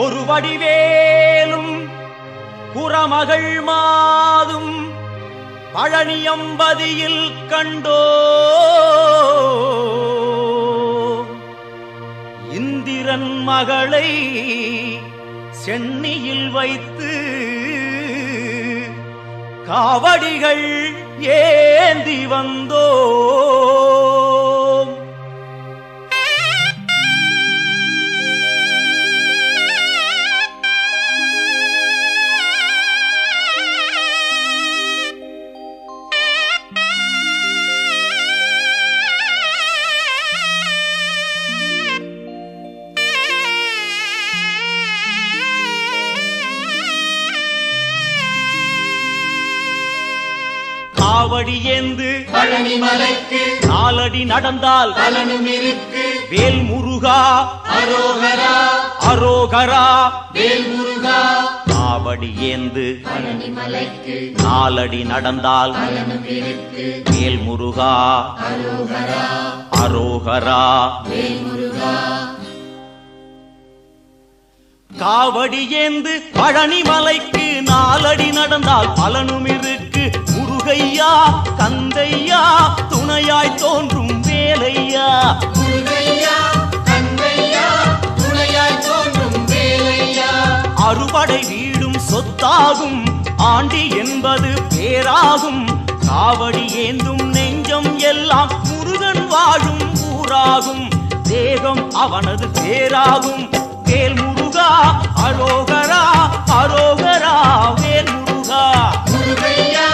ஒரு வடிவேலும் குறமகள் மாதும் பழனியம்பதியில் கண்டோ. இந்திரன் மகளை சென்னியில் வைத்து காவடிகள் ஏந்தி வந்தோ. காவடி ஏந்து பழனி மலைக்கு நாலடி நடந்தால் பலனும் இருக்கு வேல் முருகா அரோகரா அரோகரா வேல் முருகா காவடி ஏந்து பழனி மலைக்கு நாலடி நடந்தால் பலனும் இருக்கு வேல் முருகா அரோகரா அரோகரா வேல் முருகா காவடி ஏந்து பழனி மலைக்கு நாலடி நடந்தால் பலனும் இருக்கு முருகையா கந்தையா துணையாய் தோன்றும் வேலையா? அறுபடை வீடும் சொத்தாகும் ஆண்டி என்பது பேராகும். காவடி ஏந்தும் நெஞ்சம் எல்லாம் முருகன் வாழும் ஊராகும். தேகம் அவனது பேராகும். வேல் முருகா அரோகரா அரோகரா வேல் முருகா. முருகையா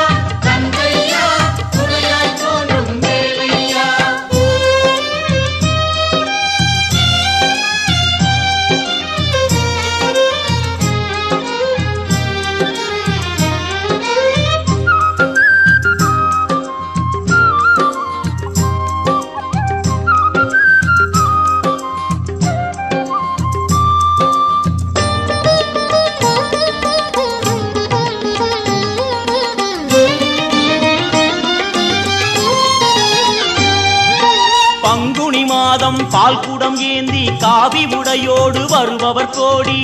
பால் குடம் ஏந்தி காவி உடையோடு வருபவர் கோடி.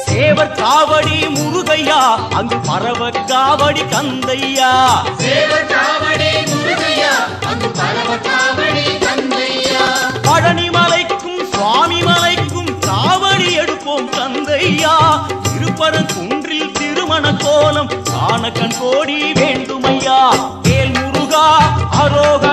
சேவர் காவடி முருகையா அங்கு பரவ காவடி கந்தையா சேவர் காவடி முருகையா அங்கு பரவ காவடி கந்தையா பழனி மலைக்கும் சுவாமி மலைக்கும் காவடி எடுப்போம் கந்தையா திருப்பரன் குன்றில் திருமண கோலம் காண கண் கோடி வேண்டுமையா. வேல் முருகா அரோகரா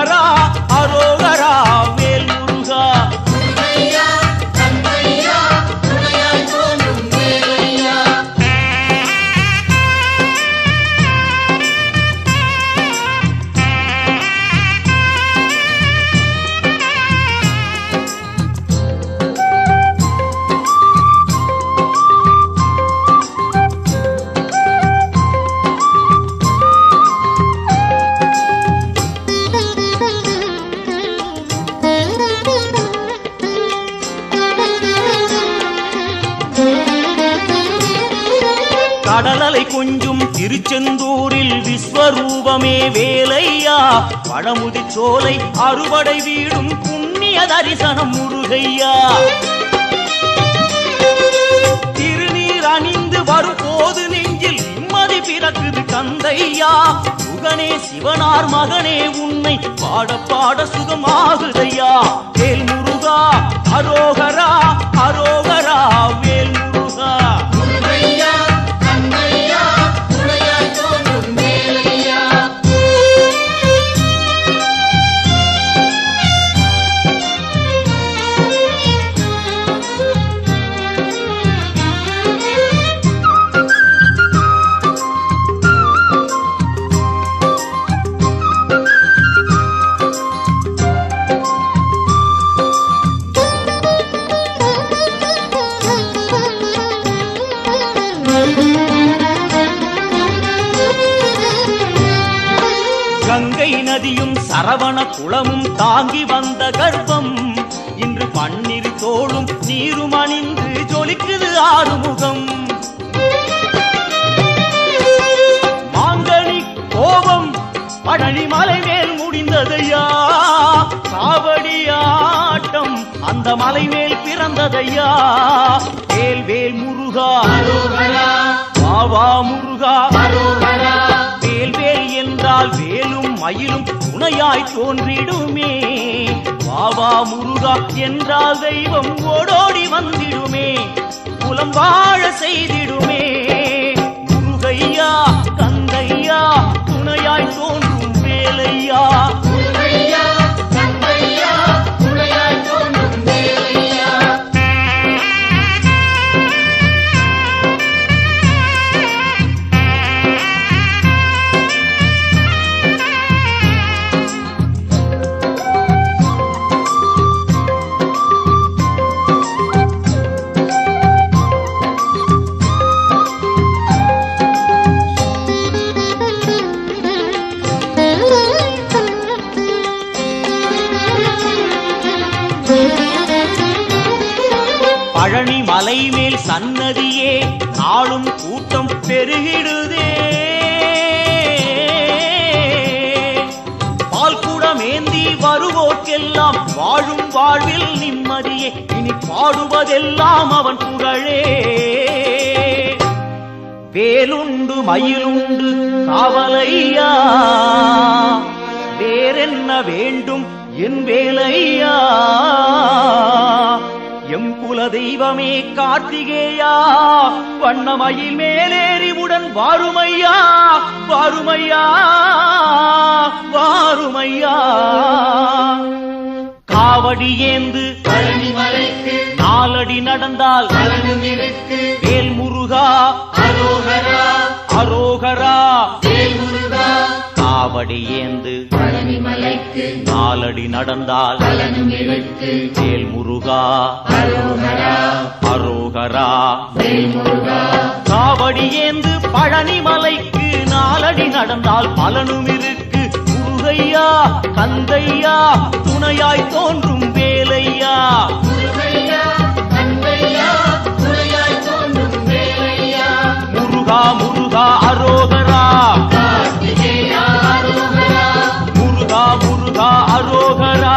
கடலலை கொஞ்சும் திருச்செந்தூரில் விஸ்வரூபமே வேலையா? பழமுதி சோலை அறுவடை வீடும் புண்ணிய தரிசனம் முருகையா? திருநீர் அணிந்து வரும்போது நெஞ்சில் நிம்மதி பிறக்குது கந்தையா முகனே சிவனார் மகனே உன்னை பாட பாட சுகமாகுதையா? சரவண குளமும் தாங்கி வந்த கர்ப்பம். இன்று பன்னிரு தோளும் நீரும் அணிந்து ஜொலிக்குது ஆறுமுகம். மாங்கனி கோபம் பழனி மலை மேல் முடிந்ததையா? காவடி ஆட்டம் அந்த மலை மேல் பிற பிறந்ததையா? வேல் வேல் முருகா. வாவா முருகா. வேல் வேல் என்றால் வேலும் மயிலும் துணையாய் தோன்றிடுமே. வாவா முருகா என்றால் தெய்வம் ஓடோடி வந்திடுமே. குலம் வாழ செய்திடுமே. முருகையா கந்தையா துணையாய் தோன்றும் வேலையா. பழனி மலை மேல் சன்னதியே நாளும் கூட்டம் பெருகிடுதே. பால்குடம் வருவோர்க்கெல்லாம் வாழும் வாழ்வில் நிம்மதியே இனி பாடுவதெல்லாம் அவன் புகழே. வேலுண்டு மயிலுண்டு காவலையா? வேறென்ன வேண்டும் என் வேலையா? எம் குல தெய்வமே கார்த்திகேயா வண்ணமயில் மேலேறி உடன் வாருமையா? வாருமையா? வாருமையா? காவடி ஏந்து நாலடி நடந்தால் வேல் முருகா அரோகரா. அரோகரா? காவடி ஏந்து நாலடி நடந்தால் வேல் முருகா அரோகரா காவடி ஏந்து பழனி மலைக்கு நாலடி நடந்தால் பலனும் இருக்கு முருகையா கந்தையா துணையாய் தோன்றும் முருகா அரோகரா.